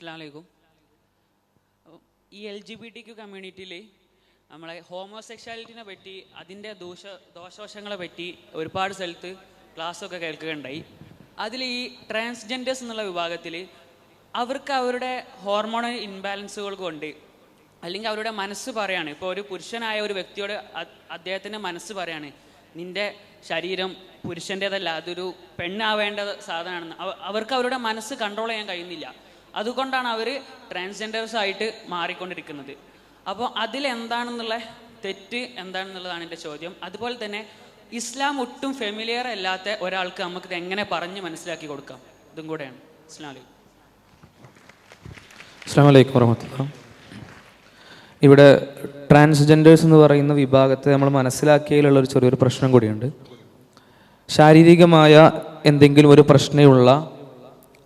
അസ്ലാമലൈക്കും ഈ L G B T Q കമ്മ്യൂണിറ്റിയിൽ നമ്മളെ ഹോമോസെക്ഷാലിറ്റിനെ പറ്റി അതിന്റെ ദോഷ ദോഷവശങ്ങളെ പറ്റി ഒരുപാട് സ്ഥലത്ത് ക്ലാസ്സൊക്കെ കേൾക്കുകയുണ്ടായി. അതിൽ ഈ ട്രാൻസ്ജെൻഡേഴ്സ് എന്നുള്ള വിഭാഗത്തിൽ അവർക്ക് അവരുടെ ഹോർമോണൽ ഇൻബാലൻസുകൾ കൊണ്ട് അല്ലെങ്കിൽ അവരുടെ മനസ്സ് പറയാണ്. ഇപ്പോൾ ഒരു പുരുഷനായ ഒരു വ്യക്തിയോട് അദ്ദേഹത്തിന്റെ മനസ്സ് പറയാണ് നിന്റെ ശരീരം പുരുഷന്റേതല്ല അതൊരു പെണ്ണാവേണ്ട സാധനമാണെന്ന് അവർക്ക് അവരുടെ മനസ്സ് കൺട്രോൾ ചെയ്യാൻ കഴിയുന്നില്ല. അതുകൊണ്ടാണ് അവർ ട്രാൻസ്ജെൻഡേഴ്സ് ആയിട്ട് മാറിക്കൊണ്ടിരിക്കുന്നത്. അപ്പോൾ അതിലെന്താണെന്നുള്ള തെറ്റ് എന്താണെന്നുള്ളതാണ് എന്റെ ചോദ്യം. അതുപോലെ തന്നെ ഇസ്ലാം ഒട്ടും ഫെമിലിയർ അല്ലാത്ത ഒരാൾക്ക് നമുക്ക് എങ്ങനെ പറഞ്ഞ് മനസ്സിലാക്കി കൊടുക്കാം? ഇതും കൂടെയാണ്. അസ്ലാമലൈക്കും അസ്സാം വലൈക്കും വറഹമത്തുള്ള ഇവിടെ ട്രാൻസ്ജെൻഡേഴ്സ് എന്ന് പറയുന്ന വിഭാഗത്തെ നമ്മൾ മനസ്സിലാക്കിയതിലുള്ള ഒരു ചെറിയൊരു പ്രശ്നം കൂടിയുണ്ട്. ശാരീരികമായ എന്തെങ്കിലും ഒരു പ്രശ്നമുള്ള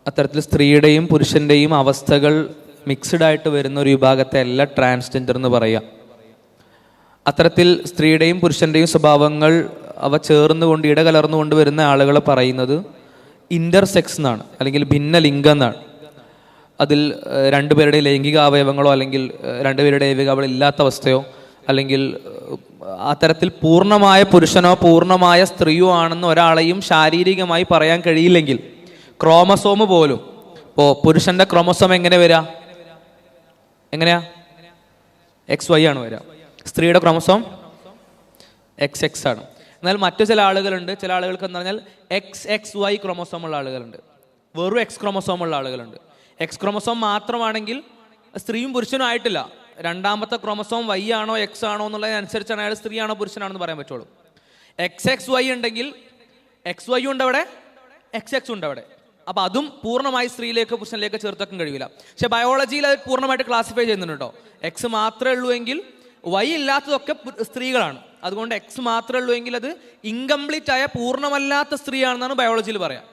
അത്തരത്തിൽ സ്ത്രീയുടെയും പുരുഷന്റെയും അവസ്ഥകൾ മിക്സ്ഡ് ആയിട്ട് വരുന്ന ഒരു വിഭാഗത്തെ അല്ല ട്രാൻസ്ജെൻഡർ എന്ന് പറയുക അത്തരത്തിൽ സ്ത്രീയുടെയും പുരുഷന്റെയും സ്വഭാവങ്ങൾ അവ ചേർന്നുകൊണ്ട് ഇടകലർന്നുകൊണ്ട് വരുന്ന ആളുകൾ പറയുന്നത് ഇന്റർസെക്സ് എന്നാണ് അല്ലെങ്കിൽ ഭിന്ന ലിംഗം എന്നാണ്. അതിൽ രണ്ടുപേരുടെ ലൈംഗിക അവയവങ്ങളോ അല്ലെങ്കിൽ രണ്ടുപേരുടെ അവയവങ്ങൾ ഇല്ലാത്ത അവസ്ഥയോ അല്ലെങ്കിൽ അത്തരത്തിൽ പൂർണമായ പുരുഷനോ പൂർണമായ സ്ത്രീയോ ആണെന്ന് ഒരാളെയും ശാരീരികമായി പറയാൻ കഴിയില്ലെങ്കിൽ ക്രോമസോമ് പോലും. ഇപ്പോൾ പുരുഷന്റെ ക്രോമസോം എങ്ങനെ വരിക എങ്ങനെയാ? എക്സ് വൈ ആണ് വരിക സ്ത്രീയുടെ ക്രോമസോം എക്സ് എക്സ് ആണ്. എന്നാൽ മറ്റു ചില ആളുകളുണ്ട്. ചില ആളുകൾക്ക് എന്ന് പറഞ്ഞാൽ എക്സ് എക്സ് വൈ ക്രോമസോം ഉള്ള ആളുകളുണ്ട്. വെറും എക്സ് ക്രോമസോം ഉള്ള ആളുകളുണ്ട്. എക്സ് ക്രോമസോം മാത്രമാണെങ്കിൽ സ്ത്രീയും പുരുഷനും ആയിട്ടില്ല. രണ്ടാമത്തെ ക്രോമസോം വൈ ആണോ എക്സ് ആണോ എന്നുള്ളതിനനുസരിച്ചാണ് അയാൾ സ്ത്രീയാണോ പുരുഷനാണെന്ന് പറയാൻ പറ്റുള്ളൂ. എക്സ് എക്സ് വൈ ഉണ്ടെങ്കിൽ എക്സ് വൈ ഉണ്ട് അവിടെ എക്സ് എക്സ് ഉണ്ട് അവിടെ അപ്പൊ അതും പൂർണമായി സ്ത്രീയിലേക്കോ പുരുഷനിലേക്കോ ചേർത്താക്കാൻ കഴിയില്ല. പക്ഷെ ബയോളജിയിൽ അത് പൂർണമായിട്ട് ക്ലാസിഫൈ ചെയ്യുന്നുണ്ട് കേട്ടോ. എക്സ് മാത്രമേ ഉള്ളൂ എങ്കിൽ വൈ ഇല്ലാത്തതൊക്കെ സ്ത്രീകളാണ്. അതുകൊണ്ട് എക്സ് മാത്രമേ ഉള്ളൂ എങ്കിൽ അത് ഇൻകംപ്ലീറ്റ് ആയ പൂർണമല്ലാത്ത സ്ത്രീയാണെന്നാണ് ബയോളജിയിൽ പറയാം.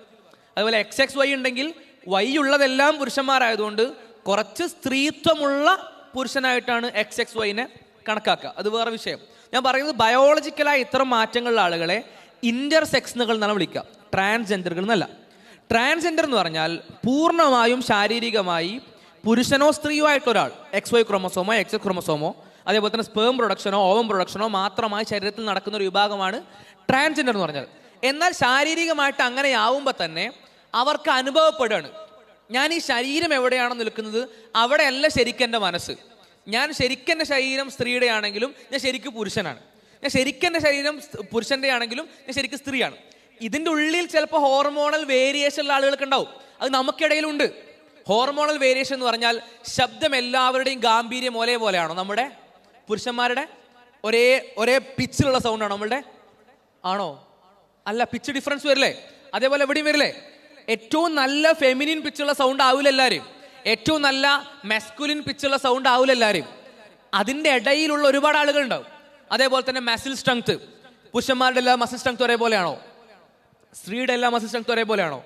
അതുപോലെ എക്സ് എക്സ് വൈ ഉണ്ടെങ്കിൽ വൈ ഉള്ളതെല്ലാം പുരുഷന്മാരായതുകൊണ്ട് കുറച്ച് സ്ത്രീത്വമുള്ള പുരുഷനായിട്ടാണ് എക്സ് എക്സ് വൈനെ കണക്കാക്കുക. അത് വേറെ വിഷയം. ഞാൻ പറയുന്നത് ബയോളജിക്കലായ ഇത്തരം മാറ്റങ്ങളുള്ള ആളുകളെ ഇന്റർസെക്സ് എന്നാണ് വിളിക്കുക. ട്രാൻസ്ജെൻഡറുകൾ എന്നല്ല. ട്രാൻസ്ജെൻഡർ എന്ന് പറഞ്ഞാൽ പൂർണമായും ശാരീരികമായി പുരുഷനോ സ്ത്രീയോ ആയിട്ടുള്ള ഒരാൾ എക്സ് വൈ ക്രോമസോമോ എക്സ് ക്രോമസോമോ അതേപോലെ തന്നെ സ്പേം പ്രൊഡക്ഷനോ ഓവം പ്രൊഡക്ഷനോ മാത്രമായി ശരീരത്തിൽ നടക്കുന്ന ഒരു വിഭാഗമാണ് ട്രാൻസ്ജെൻഡർ എന്ന് പറഞ്ഞാൽ. എന്നാൽ ശാരീരികമായിട്ട് അങ്ങനെയാവുമ്പോൾ തന്നെ അവർക്ക് അനുഭവപ്പെടുകയാണ്. ഞാൻ ഈ ശരീരം എവിടെയാണ് നിൽക്കുന്നത് അവിടെയല്ല ശരിക്കും എന്റെ മനസ്സ്. ഞാൻ ശരിക്കും എന്റെ ശരീരം സ്ത്രീയുടെ ആണെങ്കിലും ഞാൻ ശരിക്കും പുരുഷനാണ്. ഞാൻ ശരിക്കും എന്റെ ശരീരം പുരുഷന്റെ ആണെങ്കിലും ഞാൻ ശരിക്കും സ്ത്രീയാണ്. ഇതിന്റെ ഉള്ളിൽ ചിലപ്പോൾ ഹോർമോണൽ വേരിയേഷൻ ഉള്ള ആളുകൾക്ക് ഉണ്ടാവും. അത് നമുക്കിടയിലുണ്ട്. ഹോർമോണൽ വേരിയേഷൻ എന്ന് പറഞ്ഞാൽ ശബ്ദം എല്ലാവരുടെയും ഗാംഭീര്യം ഒരേ പോലെയാണോ നമ്മുടെ പുരുഷന്മാരുടെ ഒരേ ഒരേ പിച്ചിലുള്ള സൗണ്ടാണോ നമ്മളുടെ? ആണോ? അല്ല പിച്ച് ഡിഫറൻസ് വരില്ലേ? അതേപോലെ എവിടെയും വരില്ലേ? ഏറ്റവും നല്ല ഫെമിനിൻ പിച്ചുള്ള സൗണ്ട് ആവില്ല എല്ലാവരും ഏറ്റവും നല്ല മെസ്കുലിൻ പിച്ചുള്ള സൗണ്ട് ആവില്ല എല്ലാവരും അതിന്റെ ഇടയിലുള്ള ഒരുപാട് ആളുകൾ ഉണ്ടാവും അതേപോലെ തന്നെ മസിൽ സ്ട്രെങ്ത് പുരുഷന്മാരുടെ എല്ലാ മസിൽ സ്ട്രെങ്ത് ഒരേപോലെയാണോ? സ്ത്രീയുടെ എല്ലാ മസിൽ സ്ട്രെങ്ത് ഒരേപോലെയാണോ?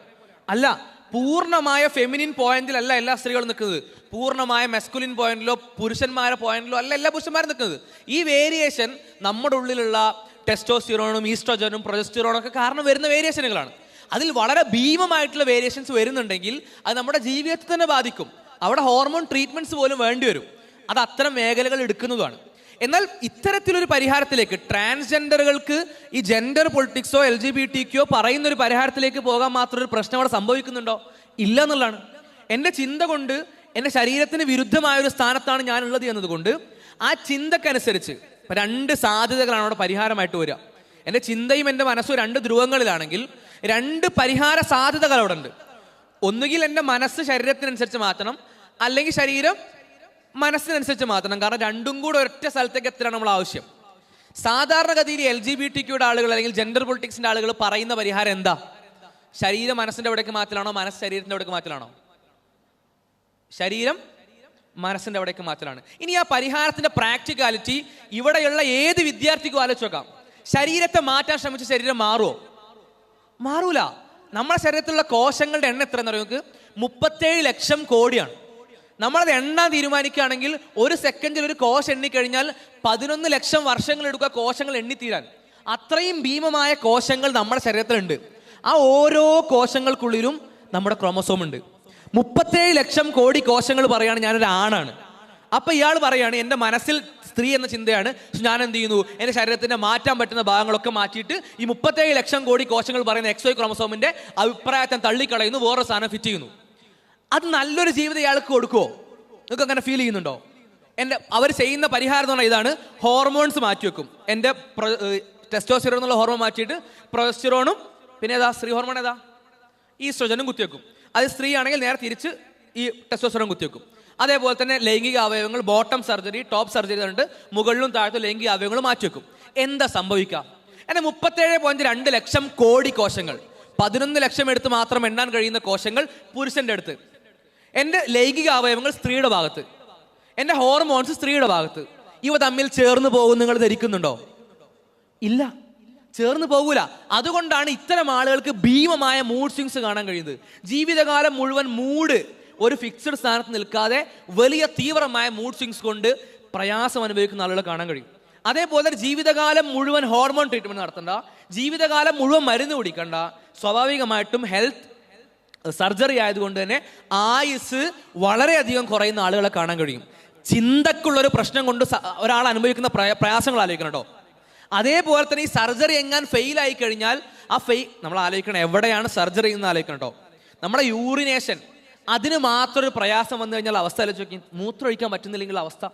അല്ല പൂർണമായ ഫെമിനിൻ പോയിന്റിലല്ല എല്ലാ സ്ത്രീകളും നിൽക്കുന്നത്. പൂർണമായ മെസ്കുലിൻ പോയിന്റിലോ പുരുഷന്മാരുടെ പോയിന്റിലോ അല്ല എല്ലാ പുരുഷന്മാരും നിൽക്കുന്നത്. ഈ വേരിയേഷൻ നമ്മുടെ ഉള്ളിലുള്ള ടെസ്റ്റോസ്റ്റിറോണും ഈസ്ട്രോജനും പ്രൊജസ്റ്റിറോണും ഒക്കെ കാരണം വരുന്ന വേരിയേഷനുകളാണ് അതിൽ വളരെ ഭീമമായിട്ടുള്ള വേരിയേഷൻസ് വരുന്നുണ്ടെങ്കിൽ അത് നമ്മുടെ ജീവിതത്തെ തന്നെ ബാധിക്കും. അവിടെ ഹോർമോൺ ട്രീറ്റ്മെന്റ്സ് പോലും വേണ്ടി വരും അത് അത്തരം മേഖലകൾ എടുക്കുന്നതാണ് എന്നാൽ ഇത്തരത്തിലൊരു പരിഹാരത്തിലേക്ക് ട്രാൻസ്ജെൻഡറുകൾക്ക് ഈ ജെൻഡർ പൊളിറ്റിക്സോ എൽ ജി ബി ടിക്കോ പറയുന്ന ഒരു പരിഹാരത്തിലേക്ക് പോകാൻ മാത്രം ഒരു പ്രശ്നം അവിടെ സംഭവിക്കുന്നുണ്ടോ? ഇല്ല എന്നുള്ളതാണ്. എന്റെ ചിന്ത കൊണ്ട് എന്റെ ശരീരത്തിന് വിരുദ്ധമായ ഒരു സ്ഥാനത്താണ് ഞാനുള്ളത് എന്നതുകൊണ്ട് ആ ചിന്തക്കനുസരിച്ച് രണ്ട് സാധ്യതകളാണ് അവിടെ പരിഹാരമായിട്ട് വരിക. എന്റെ ചിന്തയും എന്റെ മനസ്സും രണ്ട് ധ്രുവങ്ങളിലാണെങ്കിൽ രണ്ട് പരിഹാര സാധ്യതകൾ അവിടെ ഉണ്ട്. ഒന്നുകിൽ എന്റെ മനസ്സ് ശരീരത്തിനനുസരിച്ച് മാറ്റണം അല്ലെങ്കിൽ ശരീരം മനസ്സിനനുസരിച്ച് മാറ്റണം കാരണം രണ്ടും കൂടെ ഒരൊറ്റ സ്ഥലത്തേക്ക് എത്തലാണ് നമ്മൾ ആവശ്യം. സാധാരണഗതിയിൽ എൽ ജി ബി ടി ക്യൂടെ ആളുകൾ അല്ലെങ്കിൽ ജെൻഡർ പൊളിറ്റിക്സിന്റെ ആളുകൾ പറയുന്ന പരിഹാരം എന്താ? ശരീരം മനസ്സിന്റെ അവിടേക്ക് മാറ്റലാണോ? മനസ്സ് ശരീരത്തിന്റെ അവിടേക്ക് മാറ്റലാണോ? ശരീരം മനസ്സിന്റെ അവിടേക്ക് മാറ്റലാണ്. ഇനി ആ പരിഹാരത്തിന്റെ പ്രാക്ടിക്കാലിറ്റി ഇവിടെയുള്ള ഏത് വിദ്യാർത്ഥിക്കും ആലോചിച്ച് നോക്കാം. ശരീരത്തെ മാറ്റാൻ ശ്രമിച്ച ശരീരം മാറുമോ മാറൂല. നമ്മുടെ ശരീരത്തിലുള്ള കോശങ്ങളുടെ എണ്ണം എത്ര എന്ന് പറയുന്നത് മുപ്പത്തേഴ് ലക്ഷം കോടിയാണ്. നമ്മളത് എണ്ണാൻ തീരുമാനിക്കുകയാണെങ്കിൽ ഒരു സെക്കൻഡിൽ ഒരു കോശം എണ്ണിക്കഴിഞ്ഞാൽ പതിനൊന്ന് ലക്ഷം വർഷങ്ങൾ എടുക്കുക കോശങ്ങൾ എണ്ണിത്തീരാൻ. അത്രയും ഭീമമായ കോശങ്ങൾ നമ്മുടെ ശരീരത്തിലുണ്ട്. ആ ഓരോ കോശങ്ങൾക്കുള്ളിലും നമ്മുടെ ക്രോമസോം ഉണ്ട്. മുപ്പത്തേഴ് ലക്ഷം കോടി കോശങ്ങൾ പറയാണ് ഞാനൊരു ആണാണ്. അപ്പൊ ഇയാൾ പറയാണ് എന്റെ മനസ്സിൽ സ്ത്രീ എന്ന ചിന്തയാണ്. ഞാൻ എന്ത് ചെയ്യുന്നു? എന്റെ ശരീരത്തിന്റെ മാറ്റാൻ പറ്റുന്ന ഭാഗങ്ങളൊക്കെ മാറ്റിയിട്ട് ഈ മുപ്പത്തേഴ് ലക്ഷം കോടി കോശങ്ങൾ പറയുന്ന എക്സോയ് ക്രോമസോമിന്റെ അഭിപ്രായത്തെ തള്ളിക്കളയുന്നു വേറൊരു സാധനം ഫിറ്റ് ചെയ്യുന്നു. അത് നല്ലൊരു ജീവിതം ഇയാൾക്ക് കൊടുക്കുമോ നിങ്ങൾക്ക് അങ്ങനെ ഫീൽ ചെയ്യുന്നുണ്ടോ? എന്റെ അവർ ചെയ്യുന്ന പരിഹാരം എന്ന് പറഞ്ഞാൽ ഇതാണ് ഹോർമോൺസ് മാറ്റിവെക്കും എന്റെ ടെസ്റ്റോസ്റ്റിറോൺ എന്നുള്ള ഹോർമോൺ മാറ്റിയിട്ട് പ്രൊസ്റ്റിറോണും പിന്നെ ഏതാ? സ്ത്രീ ഹോർമോൺ ഏതാ? ഈ ഈസ്ട്രോജനും കുത്തിവെക്കും അത് സ്ത്രീ ആണെങ്കിൽ നേരെ തിരിച്ച് ഈ ടെസ്റ്റോസ്റ്ററോൺ കുത്തിവെക്കും അതേപോലെ തന്നെ ലൈംഗിക അവയവങ്ങൾ ബോട്ടം സർജറി ടോപ്പ് സർജറി ഉണ്ട് മുകളിലും താഴത്തും ലൈംഗിക അവയവങ്ങൾ മാറ്റിവെക്കും എന്താ സംഭവിക്കുക? എന്നെ മുപ്പത്തേഴ് പോയിന്റ് രണ്ട് ലക്ഷം കോടി കോശങ്ങൾ പതിനൊന്ന് ലക്ഷം എടുത്ത് മാത്രം എണ്ണാൻ കഴിയുന്ന കോശങ്ങൾ പുരുഷന്റെ അടുത്ത്. എന്റെ ലൈംഗിക അവയവങ്ങൾ സ്ത്രീയുടെ ഭാഗത്ത്. എന്റെ ഹോർമോൺസ് സ്ത്രീയുടെ ഭാഗത്ത്. ഇവ തമ്മിൽ ചേർന്ന് പോകും നിങ്ങൾ ധരിക്കുന്നുണ്ടോ? ഇല്ല. ചേർന്ന് പോകൂല. അതുകൊണ്ടാണ് ഇത്തരം ആളുകൾക്ക് ഭീമമായ മൂഡ് സ്വിങ്സ് കാണാൻ കഴിയുന്നത്. ജീവിതകാലം മുഴുവൻ മൂഡ് ഒരു ഫിക്സഡ് സ്ഥാനത്ത് നിൽക്കാതെ വലിയ തീവ്രമായ മൂഡ് സ്വിങ്സ് കൊണ്ട് പ്രയാസം അനുഭവിക്കുന്ന ആളുകളെ കാണാൻ കഴിയും. അതേപോലെ ജീവിതകാലം മുഴുവൻ ഹോർമോൺ ട്രീറ്റ്മെന്റ് നടത്തണ്ട. ജീവിതകാലം മുഴുവൻ മരുന്ന് കുടിക്കണ്ട. സ്വാഭാവികമായിട്ടും ഹെൽത്ത് സർജറി ആയതുകൊണ്ട് തന്നെ ആയുസ് വളരെയധികം കുറയുന്ന ആളുകളെ കാണാൻ കഴിയും. ചിന്തക്കുള്ളൊരു പ്രശ്നം കൊണ്ട് ഒരാൾ അനുഭവിക്കുന്ന പ്രയ- പ്രയാസങ്ങൾ ആലോചിക്കണം കേട്ടോ. അതേപോലെ തന്നെ ഈ സർജറി എങ്ങാൻ ഫെയിൽ ആയി കഴിഞ്ഞാൽ ആ ഫെയിൽ നമ്മൾ ആലോചിക്കണം എവിടെയാണ് സർജറി എന്ന് ആലോചിക്കണം കേട്ടോ. നമ്മുടെ യൂറിനേഷൻ അതിന് മാത്രം ഒരു പ്രയാസം വന്നു കഴിഞ്ഞാൽ അവസ്ഥ ആലോചിച്ച് നോക്കി മൂത്രം ഒഴിക്കാൻ പറ്റുന്നില്ലെങ്കിൽ അവസ്ഥ.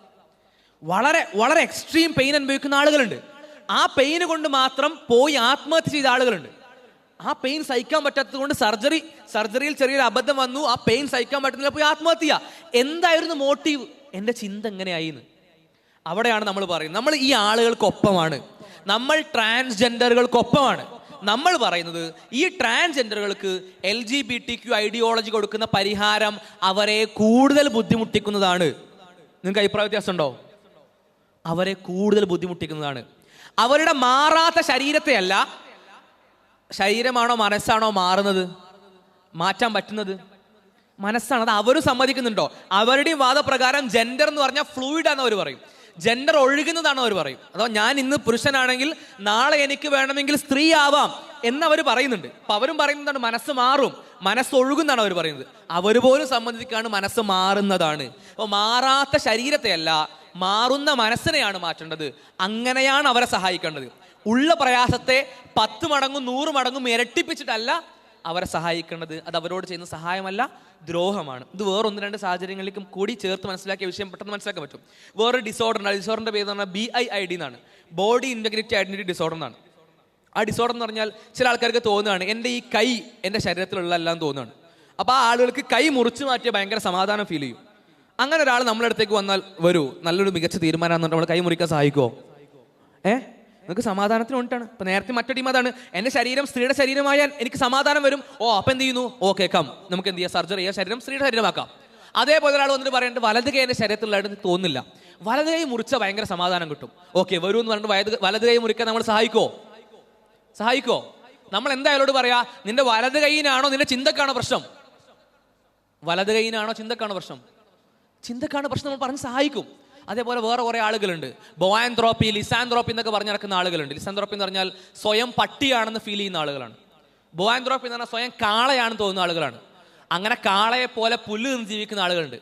വളരെ വളരെ എക്സ്ട്രീം പെയിൻ അനുഭവിക്കുന്ന ആളുകളുണ്ട്. ആ പെയിന് കൊണ്ട് മാത്രം പോയി ആത്മഹത്യ ചെയ്ത ആളുകളുണ്ട്. ആ പെയിൻ സഹിക്കാൻ പറ്റാത്തത് കൊണ്ട് സർജറി സർജറിയിൽ ചെറിയൊരു അബദ്ധം വന്നു ആ പെയിൻ സഹിക്കാൻ പറ്റുന്നില്ല പോയി ആത്മഹത്യ എന്തായിരുന്നു മോട്ടീവ് എന്റെ ചിന്ത എങ്ങനെയായിന്ന്? അവിടെയാണ് നമ്മൾ പറയുന്നത്. നമ്മൾ ഈ ആളുകൾക്കൊപ്പമാണ്. നമ്മൾ ട്രാൻസ്ജെൻഡറുകൾക്കൊപ്പമാണ് നമ്മൾ പറയുന്നത് ഈ ട്രാൻസ്ജെൻഡറുകൾക്ക് L G B T Q ideology കൊടുക്കുന്ന പരിഹാരം അവരെ കൂടുതൽ ബുദ്ധിമുട്ടിക്കുന്നതാണ്. നിങ്ങൾക്ക് അഭിപ്രായ വ്യത്യാസം ഉണ്ടോ അവരെ കൂടുതൽ ബുദ്ധിമുട്ടിക്കുന്നതാണ്. അവരുടെ മാറാത്ത ശരീരത്തെയല്ല ശരീരമാണോ മനസ്സാണോ മാറുന്നത്? മാറ്റാൻ പറ്റുന്നത്? മനസ്സാണ്. അത് അവരും സമ്മതിക്കുന്നുണ്ടോ? അവരുടെയും വാദപ്രകാരം ജെൻഡർ എന്ന് പറഞ്ഞാൽ ഫ്ലൂയിഡ് ആണെന്ന് അവർ പറയും. ജെൻഡർ ഒഴുകുന്നതാണ് അവർ പറയും. അതോ ഞാൻ ഇന്ന് പുരുഷനാണെങ്കിൽ നാളെ എനിക്ക് വേണമെങ്കിൽ സ്ത്രീ ആവാം എന്ന് അവർ പറയുന്നുണ്ട്. അപ്പൊ അവരും പറയുന്നതാണ് മനസ്സ് മാറും. മനസ്സ് ഒഴുകുന്നതാണ് അവർ പറയുന്നത്. അവർ പോലും സംബന്ധിക്കാണ് മനസ്സ് മാറുന്നതാണ്. അപ്പോൾ മാറാത്ത ശരീരത്തെയല്ല മാറുന്ന മനസ്സിനെയാണ് മാറ്റേണ്ടത്. അങ്ങനെയാണ് അവരെ സഹായിക്കേണ്ടത്. ഉള്ള പ്രയാസത്തെ പത്ത് മടങ്ങും നൂറ് മടങ്ങും ഇരട്ടിപ്പിച്ചിട്ടല്ല അവരെ സഹായിക്കേണ്ടത്. അത് അവരോട് ചെയ്യുന്ന സഹായമല്ല ദ്രോഹമാണ്. ഇത് വേറെ ഒന്ന് രണ്ട് സാഹചര്യങ്ങളിലേക്കും കൂടി ചേർത്ത് മനസ്സിലാക്കിയ വിഷയം പെട്ടെന്ന് മനസ്സിലാക്കാൻ പറ്റും. വേറൊരു ഡിസോർഡർ ഉണ്ട്. ഡിസോർഡറിന്റെ പേര് പറഞ്ഞാൽ ബി ഐ ഐ ഡി എന്നാണ്. ബോഡി ഇന്റഗ്രിറ്റി ഐഡന്റിറ്റി ഡിസോർഡർ എന്നാണ്. ആ ഡിസോർഡർ എന്ന് പറഞ്ഞാൽ ചില ആൾക്കാർക്ക് തോന്നുകയാണ് എന്റെ ഈ കൈ എന്റെ ശരീരത്തിലുള്ള എല്ലാം തോന്നുകയാണ്. അപ്പോൾ ആ ആളുകൾക്ക് കൈ മുറിച്ചു മാറ്റിയ ഭയങ്കര സമാധാനം ഫീൽ ചെയ്യും. അങ്ങനെ ഒരാൾ നമ്മളെ അടുത്തേക്ക് വന്നാൽ വരൂ നല്ലൊരു മികച്ച തീരുമാനം നമ്മൾ കൈ മുറിക്കാൻ സഹായിക്കുമോ ഏ? നിങ്ങൾക്ക് സമാധാനത്തിന് ഉണ്ടാണ് ഇപ്പൊ നേരത്തെ മറ്റൊരു ടീം അതാണ്. എന്റെ ശരീരം സ്ത്രീയുടെ ശരീരമായാൽ എനിക്ക് സമാധാനം വരും. ഓ അപ്പൊ എന്ത് ചെയ്യുന്നു? ഓക്കെ കം നമുക്ക് എന്ത് ചെയ്യാം? സർജറി ചെയ്യാം. ശരീരം സ്ത്രീയുടെ ശരീരമാക്കാം. അതേപോലെ ഒരാൾ വന്നിട്ട് പറയുന്നുണ്ട് വലത് കൈ എന്റെ ശരീരത്തിലുള്ളതായിട്ട് തോന്നില്ല വലത് കൈ മുറിച്ച ഭയങ്കര സമാധാനം കിട്ടും. ഓക്കെ വരൂ എന്ന് പറഞ്ഞിട്ട് വലത് വലത് കൈ മുറിക്കാൻ നമ്മൾ സഹായിക്കോ? സഹായിക്കോ? നമ്മൾ എന്താ അയാളോട് പറയാ? നിന്റെ വലത് കൈയിനാണോ നിന്റെ ചിന്തക്കാണോ പ്രശ്നം? വലത് കൈയിനാണോ ചിന്തക്കാണോ പ്രശ്നം? ചിന്തക്കാണോ പ്രശ്നം നമ്മൾ പറഞ്ഞ് സഹായിക്കും. അതേപോലെ വേറെ കുറേ ആളുകളുണ്ട്. ബോയാൻത്രോപ്പി ലിസാൻത്രോപ്പി എന്നൊക്കെ പറഞ്ഞ് നടക്കുന്ന ആളുകളുണ്ട്. ലിസാൻത്രോപ്പി എന്ന് പറഞ്ഞാൽ സ്വയം പട്ടിയാണെന്ന് ഫീൽ ചെയ്യുന്ന ആളുകളാണ്. ബോയാൻത്രോപ്പി എന്ന് പറഞ്ഞാൽ സ്വയം കാളയാണെന്ന് തോന്നുന്ന ആളുകളാണ്. അങ്ങനെ കാളയെ പോലെ പുല്ല് നിന്ന് ജീവിക്കുന്ന ആളുകളുണ്ട്.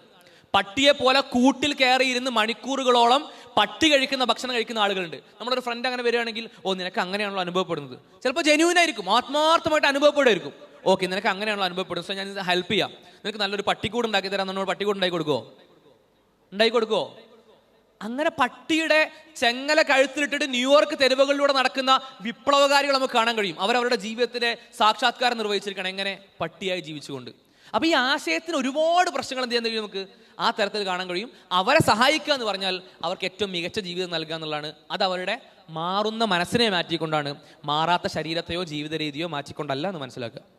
പട്ടിയെ പോലെ കൂട്ടിൽ കയറി ഇരുന്ന് മണിക്കൂറുകളോളം പട്ടി കഴിക്കുന്ന ഭക്ഷണം കഴിക്കുന്ന ആളുകളുണ്ട്. നമ്മുടെ ഒരു ഫ്രണ്ട് അങ്ങനെ വരികയാണെങ്കിൽ ഓ നിനക്ക് അങ്ങനെയാണല്ലോ അനുഭവപ്പെടുന്നത്. ചിലപ്പോൾ ജെന്യൂൻ ആയിരിക്കും ആത്മാർത്ഥമായിട്ട് അനുഭവപ്പെടുമായിരിക്കും. ഓക്കെ നിനക്ക് അങ്ങനെയാണല്ലോ അനുഭവപ്പെടും സോ ഞാൻ ഹെൽപ്പ് ചെയ്യാം. നിനക്ക് നല്ലൊരു പട്ടിക്കൂട് ഉണ്ടാക്കി തരാം. എന്നോട് പട്ടിക്കൂട് ഉണ്ടാക്കി കൊടുക്കുമോ ഉണ്ടാക്കി കൊടുക്കുമോ അങ്ങനെ പട്ടിയുടെ ചെങ്ങല കഴുത്തിലിട്ടിട്ട് ന്യൂയോർക്ക് തെരുവുകളിലൂടെ നടക്കുന്ന വിപ്ലവകാരികൾ നമുക്ക് കാണാൻ കഴിയും. അവരുടെ ജീവിതത്തിന്റെ സാക്ഷാത്കാരം നിർവഹിച്ചിരിക്കണം എങ്ങനെ? പട്ടിയായി ജീവിച്ചുകൊണ്ട്. അപ്പൊ ഈ ആശയത്തിന് ഒരുപാട് പ്രശ്നങ്ങൾ എന്ത് ചെയ്യാൻ കഴിയും നമുക്ക്? ആ തരത്തിൽ കാണാൻ കഴിയും. അവരെ സഹായിക്കുക എന്ന് പറഞ്ഞാൽ അവർക്ക് ഏറ്റവും മികച്ച ജീവിതം നൽകുക എന്നുള്ളതാണ്. അത് അവരുടെ മാറുന്ന മനസ്സിനെ മാറ്റിക്കൊണ്ടാണ്. മാറാത്ത ശരീരത്തെയോ ജീവിത രീതിയോ മാറ്റിക്കൊണ്ടല്ല എന്ന് മനസ്സിലാക്കുക.